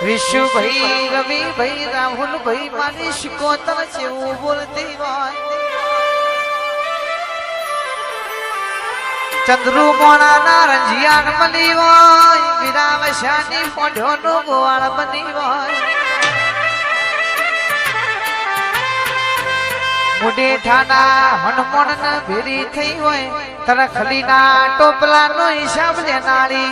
વિશુભાઈ રવિભાઈ રાહુલભાઈ મારી શિકોતર જેવું બોલતી હોય ચંદ્રુ મોણાના રંજિયાન બની હોય વિરામ શાની પોઢોનો ગોવાળ બની હોય મુડેઠાના હનુમાન ભેરી થઈ હોય તરખલીના ટોપલાનો હિસાબ લેનારી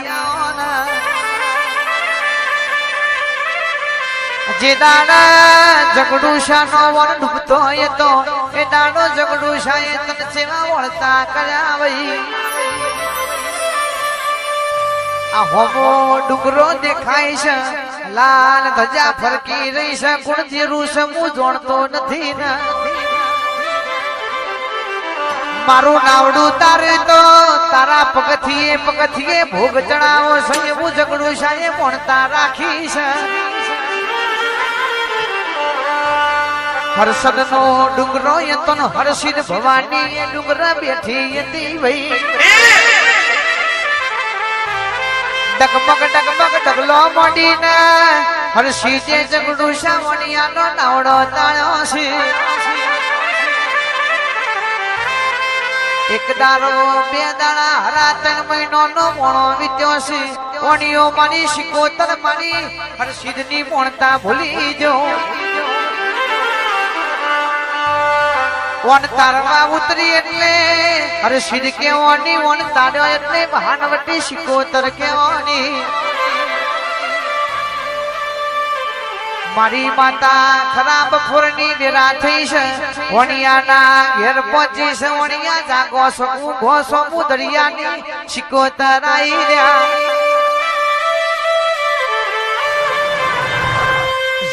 જે શાનો વણ ડૂબતો હોય તો એ દાડો શાએ તને વળતા કર્યા વઈ આ હોમો દેખાય છે. લાલ ધજા ફરકી રહી છે. કુણ જીરું છે હું જોણતો નથી મારું નાવડું તારે તો તારા પગથીએ પગથીએ ભોગ ચડાવો છે. એવું જગડું શાએ ભણતા રાખી છે. હર્ષદ નો ડુંગરો યતો નો હર્ષિદ ભવાની એ ડુંગરા બેઠી હતી ભાઈ ડગમગ ડગમગ, ડગલો મોડીને હર્ષિદે જગડું શાવણિયાનો નાવડો તાળ્યો છે. એક દાડો, બે દાડા હરા ત્રણ મહિનો નો મોણો વીત્યો છે. ઓણીઓ માની શિકોતર માની હર્ષિદની ભૂલી જો વન તારવા ઉતરી એટલે અરે શિર કેવાની વન તાર્યો એટલે ભાનવટી શિકોતર કેવાની. મારી માતા ખરાબ ફૂરની વેરા થઈ છે. વણિયાના ઘેર પહોંચી છે. વણિયા જાગો શકું ઘોસો દરિયાની શિકોતર આવી રહ્યા.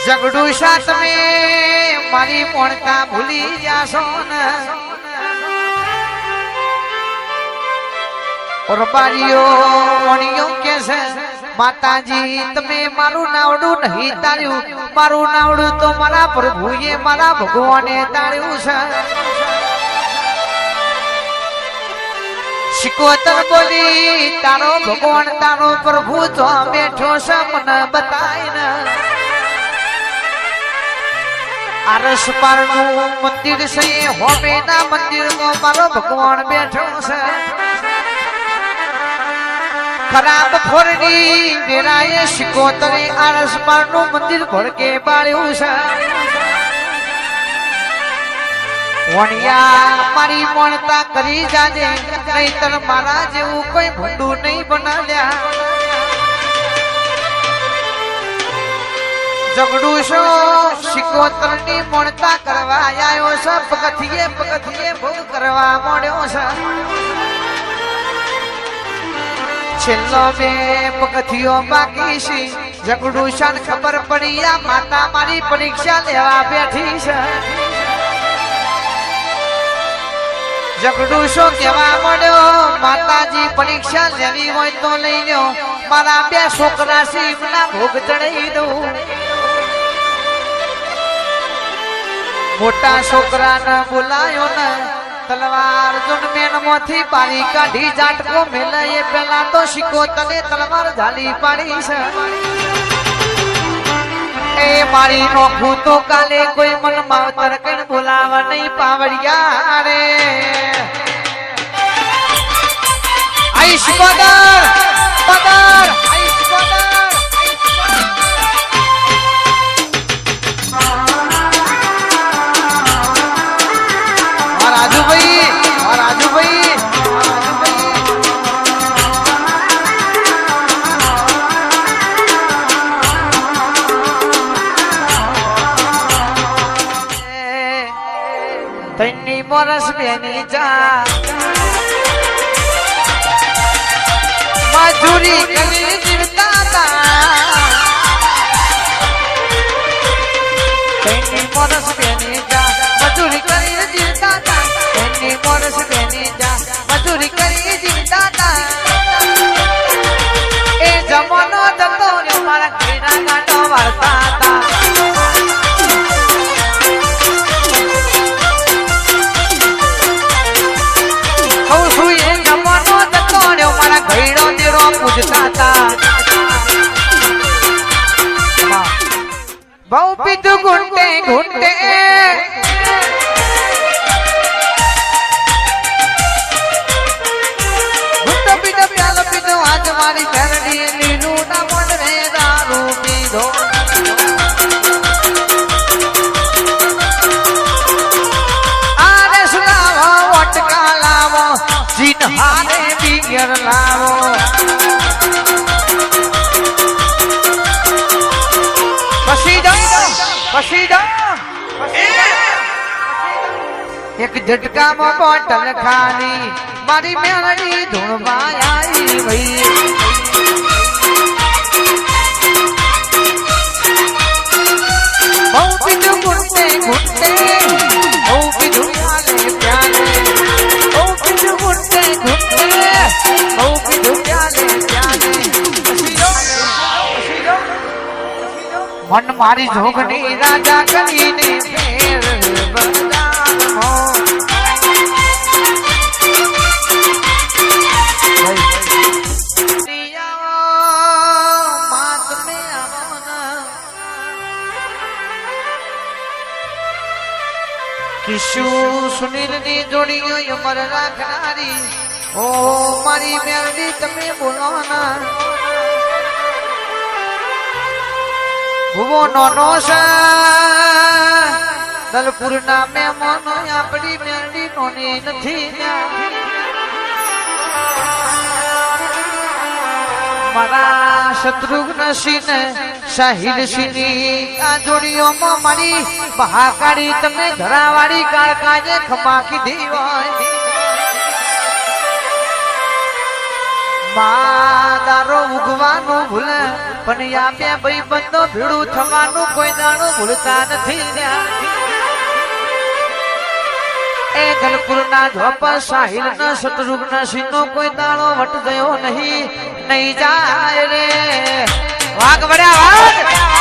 ઝઘડું શા તમે. મારી પોણતા ભૂલી જાશો ને. ઓરબારીઓ વણિયો કે છે, માતાજી, તમે મારું નાવડું નહીં તાળ્યું મારું નાવડું તો મારા પ્રભુએ મારા ભગવાને તાળ્યું છે. શિકોતર બોલી, તારો ભગવાન તારો પ્રભુ તો બેઠો છે મને બતાય ને. આરસ પારનું મંદિર છે હોમેના મંદિર મારો ભગવાન બેઠો છે. ખરાબ ફોરની વેરાએ શિકોતરે આરસ પારનું મંદિર ભડકે બાળ્યું છે. વણિયા મારી મણતા કરી જાજે, નહીતર મારા જેવું કોઈ ભૂંડું નહીં બનાવ્યા. ઝઘડું છો? શિકોતરની મણતા કરવા આવ્યો છે? પગથિયે પગથિયે ભોગ કરવા મળ્યો છે? છેલ્લો બે પગથિયો બાકી છે. ઝઘડું શાન ખબર પડી આ માતા મારી પરીક્ષા લેવા બેઠી છે. ઝઘડું શું કેવા મળ્યો માતાજી પરીક્ષા લેવી હોય તો લઈ લો મારા બે છોકરા શિવના ભોગ ચડાવી દઉં. મોટા છોકરાને બોલાયો ને તલવાર જુનમેનમાંથી પાણી કાઢી જાટકો મેલે એ પેલા તો શીખો તને તલવાર ઝાલી પાડી છે. એ મારી નોખું તો કાલે કોઈ મન માવતર કણ બોલાવા નહીં પાવડિયા રે. આઈશ બદર બદર તૈની મોરસ બેની જા મજૂરી કરી જીવતા તા. તૈની મોરસ બેની જા બહુ પીધું ઘૂંટે ઘૂંટે ઘૂંટો પીધો પ્યાલો પીધો આજ મારી ઘરડી લીલું ના પણ રે દારૂ પીધો. આરે સુલાવો વટકા લાવો જીન હારે બિગર લાવો. એક ઝટકામાં બોટલ ખાલી મારી મેળડી ધૂળમાં આવી. વઈ મન મારી જોગની રાજા કરીને ફેર આવના. કિશુ સુનિલની જોડીઓ અમર રાખનારી ઓ મારી મેરડી તમે બોલો ભુવો નોનો દલપુર ના મહેમાનો આપણી મેરડી નોની નથી મારા શત્રુઘ્ન સિંહ શહીદ સિંહની આ જોડીઓમાં મારી મહાકાળી તમે ધરાવાળી કાળકાજે ખમા કીધી હોય માદારો ઉગવાનું ભૂલે, પણ આ ભાઈ બંધો ભીડું થવાનું કોઈ દાણું ભૂલતા નથી એ એ ગલપુરના ધોપર સાહિલ ના શત્રુઘ્ન સિંહ નો કોઈ દાણો વટ ગયો નહીં નહીં જાય રે. વાઘ વડ્યા વાઘ